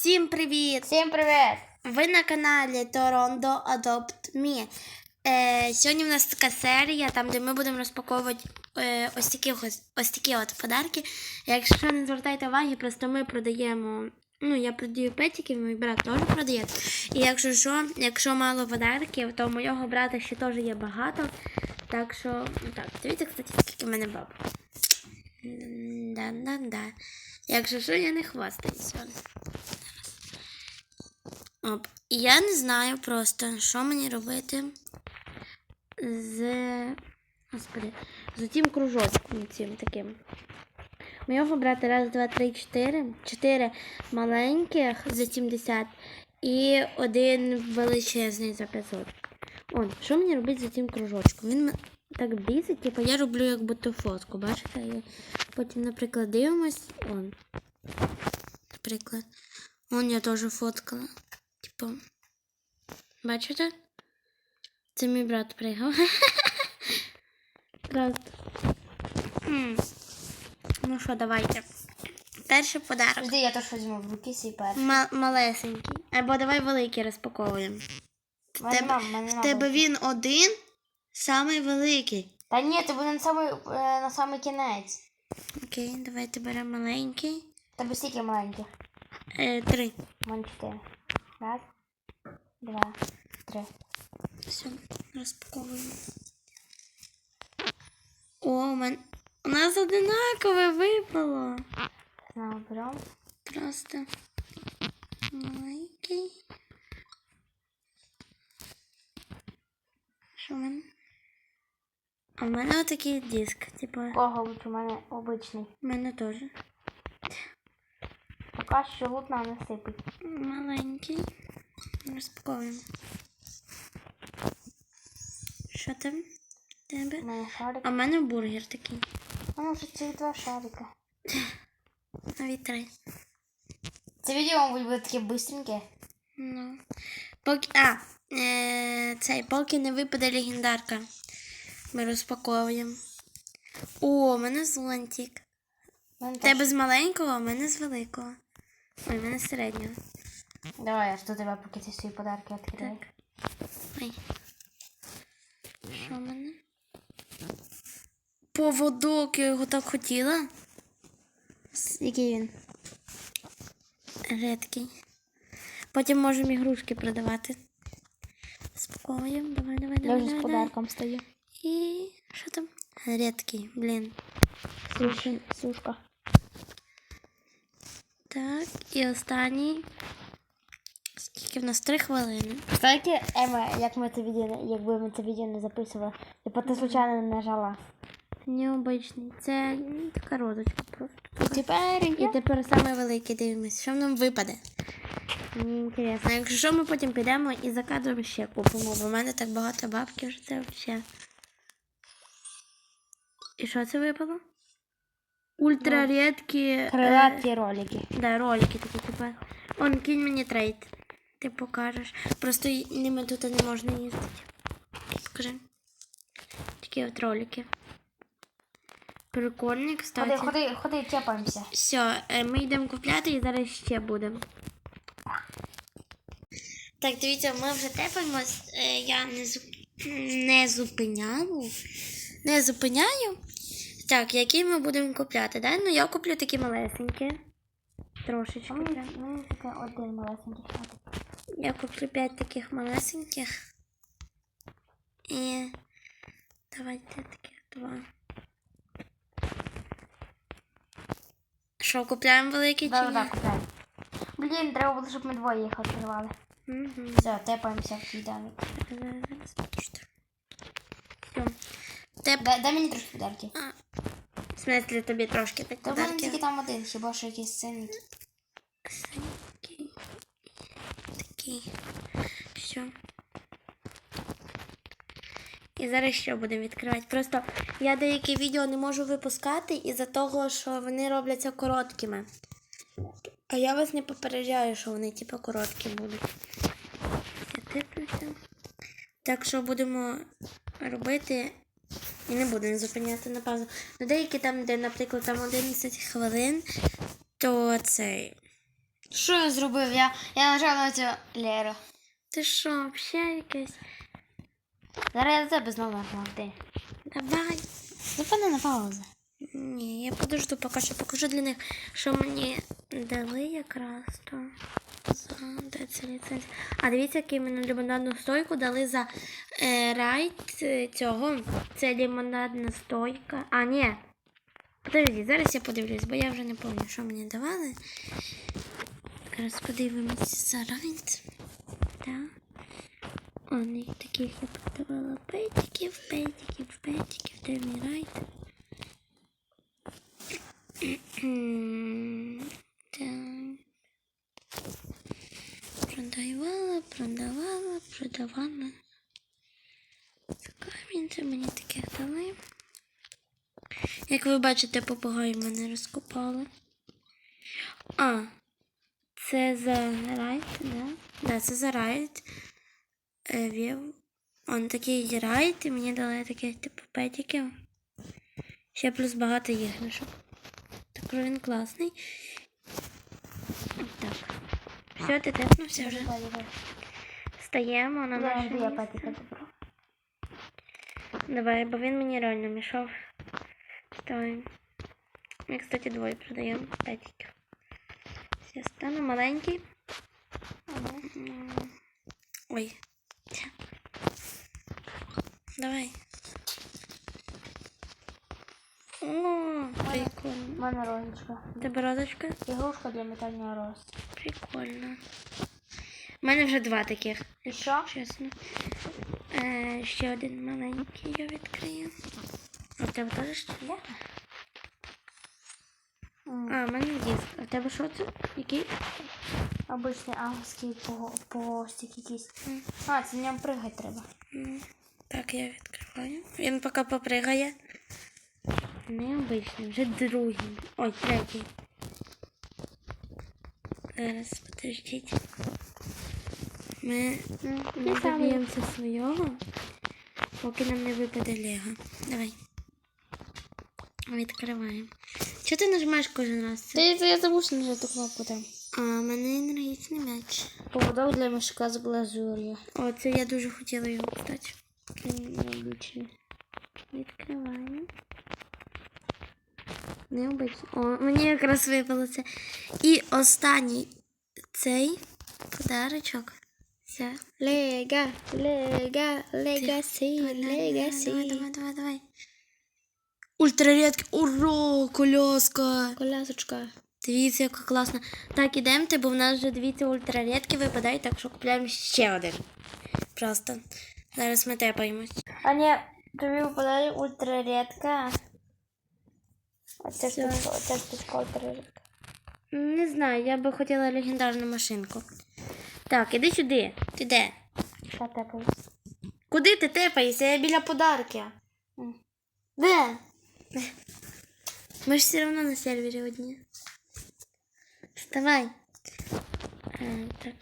Всім привіт! Всім привіт! Ви на каналі Toronto Adopt Me. Е, сьогодні в нас така серія, там, де ми будемо розпаковувати е, ось, такі, ось, такі от подарки. Якщо не звертайте уваги, просто ми продаємо. Ну, я продаю петиків, мій брат теж продає. І якщо що, якщо мало подарків, то у моєго брата ще теж є багато. Так що, так, дивіться, кстати, скільки в мене баб. Да-да-да. Якщо що, я не хвастаюся. Оп. І Я не знаю просто, що мені робити з. Господи, з тим кружочком цим таким. Моєго брата раз, два, три, чотири. Чотири маленьких за 70 і один величезний за 500. Он, що мені робити за цим кружочком? Він так бісить, типу я роблю як будто фотку, бачите? І потім, наприклад, дивимось. Он. Наприклад. Он я теж фоткала. Типу. Бачите? Це мій брат пригав. М. Ну що, давайте. Перший подарок. Жди, я теж візьму в руки свій перший. Ма- малесенький. Або давай великий розпаковуємо. В мене тебе- нема, в мене В тебе він один, самий великий. Та ні, це буде на самий, е, на самий кінець. Окей, давайте беремо маленький. Тебе стільки маленьких. Е, три. Мене чотири. Раз, два, три. Все, розпаковуємо. О, у мене. У нас одинакове випало. Знову. Просто маленький. Що в мене? А в мене отакий диск, типу, Кого лучше? У мене обичний. в мене теж. Поки що лут нам не сипить. Маленький. Розпаковуємо. Що там? Тебе? У мене шарик. А в мене бургер такий. У мене вже ці два шарика. Навіть три. Це відео, буде таке бистреньке. Ну. Поки. А, е, цей, поки не випаде легендарка. Ми розпаковуємо. О, у мене зонтик. Тебе з маленького, а в мене з великого. Ой, в мене з. Давай, я жду тебе, поки ти свої подарки відкриєш. Так. Ой. Що в мене? Поводок, я його так хотіла. Який він? Редкий. Потім можемо ігрушки продавати. Спокоєм. Давай, давай, Я давай. вже з подарком стою. І що там? Редкий, блін. Сушка. І останній. Скільки в нас? Три хвилини. Кстати, Ема, як ми це відео, якби ми це відео не записували, типу ти случайно не нажала. Необичний. Це м, така розочка просто. Тепер І тепер саме великий дивимось, що нам випаде. Мені інтересно. Якщо що, ми потім підемо і за кадром ще купимо, бо в мене так багато бабків, що це взагалі. І що це випало? Ультрарідкі е, крилаті ролики. да, ролики такі, типу. Он кинь мені трейд. Ти покажеш. Просто ними тут не можна їздити. Скажи. Такі от ролики. Прикольні, кстати. Ходи, ходи, ходи, тепаємося. Все, е, ми йдемо купляти і зараз ще будемо. Так, дивіться, ми вже тепаємось. Е, Я не, зуп... не зупиняю. Не зупиняю. Так, які ми будемо купляти, да? Ну я куплю такі малесенькі. Трошечки. Мені тільки один малесенький. Я куплю 5 таких малесеньких. І давайте таких два. Що, купляємо великий чи Да, да, купляй. Блін, треба було, щоб ми двоє їх відкривали. Угу. Все, тепаємося в киданок. Все. Теп... Дай, дай мені трошки подарки. В смислі тобі трошки так Та в мене тільки там один, хіба що якісь цінники. Такий. Такий. Все. І зараз що будемо відкривати? Просто я деякі відео не можу випускати із-за того, що вони робляться короткими. А я вас не попереджаю, що вони типу короткі будуть. Так що будемо робити і не будемо зупиняти на паузу. Ну, деякі там, де, наприклад, там 11 хвилин, то цей. Що я зробив? Я, я нажав на цю Леру. Ти що, взагалі якесь? Зараз я до тебе знову нажму. Ти. Давай. Зупини на паузу. Ні, я подожду, поки що покажу для них, що мені дали якраз то. За де це ліцензія? А дивіться, який мені лимонадну стойку дали за е, райд е, цього. Це лимонадна стойка. А, ні. Подожди, зараз я подивлюсь, бо я вже не пам'ятаю, що мені давали. Зараз подивимось за райд. Так. Он таких я подавала петиків, петиків, петиків, де мій. М, Так. Продавала, продавала, продавала. Це камінь, це мені таке дали. Як ви бачите, попугай мене розкопали. А, це за райд, да? Да, це за райд. Е, вів. Он такий райд, і мені дали таких типу петиків. Ще плюс багато іграшок. Так він класний. Так. Все, ти тепнувся вже. Стаємо на наше. Давай, бо він мені реально мішав. Стой. Ми, кстати, двоє продаємо петиків. Все, стану маленький. Ой. Давай. О, У прикольно. мене розочка. Тебе розочка? Ігрушка для метання роз. Прикольно. У мене вже два таких, І що? чесно. Е, ще один маленький я відкрию. В тебе теж ще є? А, в мене диск. А в тебе що це? Який? Обичний англійський по- погостик якийсь. А, це в ньому пригати треба. Так, я відкриваю. Він поки попригає. Необичний, вже другий. Ой, третій. Зараз, подождіть. Ми, Ти доб'ємося свого, поки нам не випаде Лего. Давай. Відкриваємо. Чого ти нажимаєш кожен раз? Це? Ти, я забув, що нажати кнопку там. А, у мене енергічний м'яч. Поводок для мішка з глазур'ю. О, це я дуже хотіла його, кстати. Відкриваємо. Необично. О, мені якраз випало це. І останній цей подарочок. Все. Лега, лега, легасі, Давай, давай, давай, давай, давай. Ультрарідкий. Ура, коляска. Колясочка. Дивіться, яка класна. Так, ідемте, бо в нас вже дивіться ультрарідки випадають, так що купляємо ще один. Просто. Зараз ми тепаємось. А ні, тобі випадає ультрарідка. Оце Все. штучка, ультрарідка. Не знаю, я би хотіла легендарну машинку. Так, іди сюди. Ти де? Що тепаєш? Куди ти тепаєшся? Я біля подарки. Де? Ми ж все одно на сервері одні. Вставай. Е, так.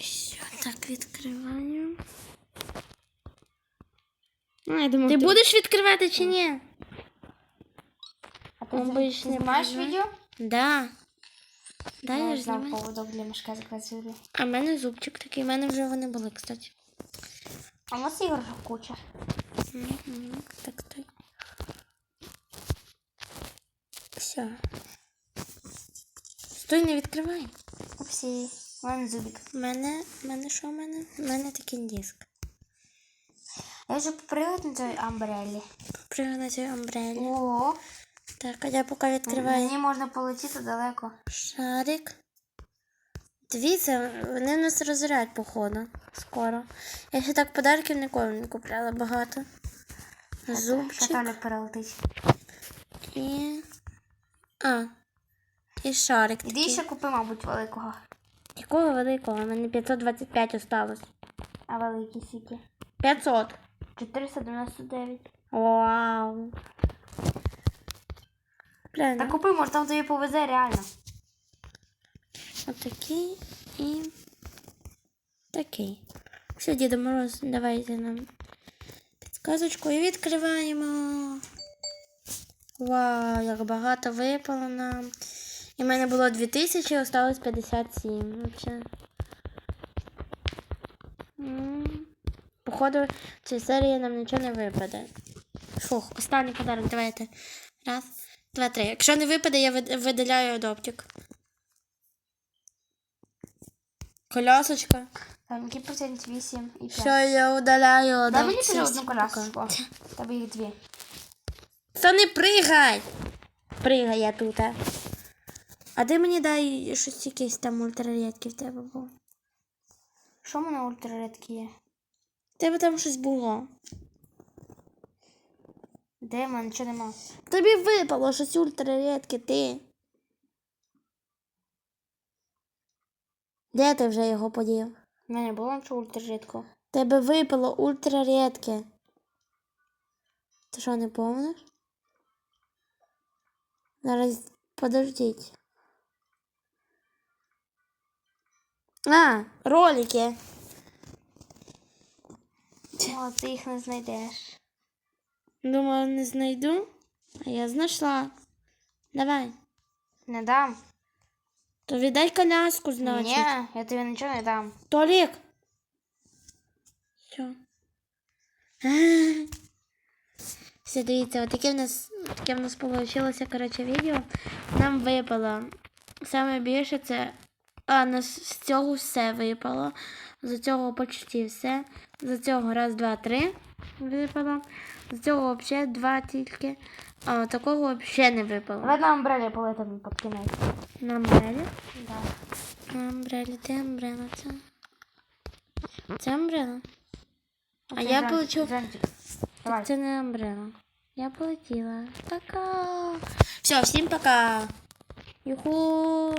Що, так, відкриваю. Ну, я думаю, Ти будеш відкривати чи ні? А ти Обичний знімаєш предмет. відео? Да. Да, я ж знімаю. поводок для мішка з. А в мене зубчик такий, в мене вже вони були, кстати. А у нас іграшок куча. Так, стой. Все. Стой, не відкривай. Всі. У мене зубик. У мене, мене що в мене? У мене такий диск. Я вже попривод на цій амбрелі. Попригай на цій амбрелі. О, Так, а я поки відкриваю мені можна полетіти далеко. шарик. Дивіться, вони нас розорять, походу, скоро. Я ще так подарків ніколи не купляла багато. Зубчик перелетить. і. А. І шарик. Іди такий. ще купи, мабуть, великого. Якого великого? У мене 525 осталось. А великий скільки? 500. 499. Вау. Бля, Та ну, купи, може там тобі повезе реально. Отакий і такий. Все, Діда Мороз, давайте нам підказочку і відкриваємо. Вау, як багато випало нам. І в мене було 2000, осталось 57. Вообще. Походу, в цій серії нам нічого не випаде. Фух, останній подарунок, давайте. Раз, два, три. Якщо не випаде, я вид- видаляю адоптик. Колясочка. Там який процент 8 і 5. Все, я удаляю Дай мені ще одну коляску. Тебе їх дві. Та не пригай! Пригай я тут. а. А ти мені дай щось якесь там ультрарідке в тебе було. Що в мене ультраредкі є? В тебе там щось було. Де в мене нічого нема. Тобі випало щось ультрарідке, ти. Де ти вже його подів? В мене було нічого ультраредкого. Тебе випало ультрарідке. Ти що, не помниш? Зараз подождіть. А, ролики. О, ти їх не знайдеш. Думала, не знайду, а я знайшла. Давай. Не дам. То віддай коляску, значить. Ні, я тобі нічого не дам. Толік. Що? Все, дивіться, отаке в нас, таке в нас вийшло, коротше, відео. Нам випало. Саме більше це. А, нас з цього все випало. З цього почти все. З цього раз, два, три випало. З цього взагалі два тільки. А такого взагалі не випало. Давай на амбрелі полетимо під кінець. На амбрелі. Да. Амбрелі, де амбрела це? Це амбрела? А я получу. Це не амбрела. Я полетіла. Пока. Все, всім пока. Юху.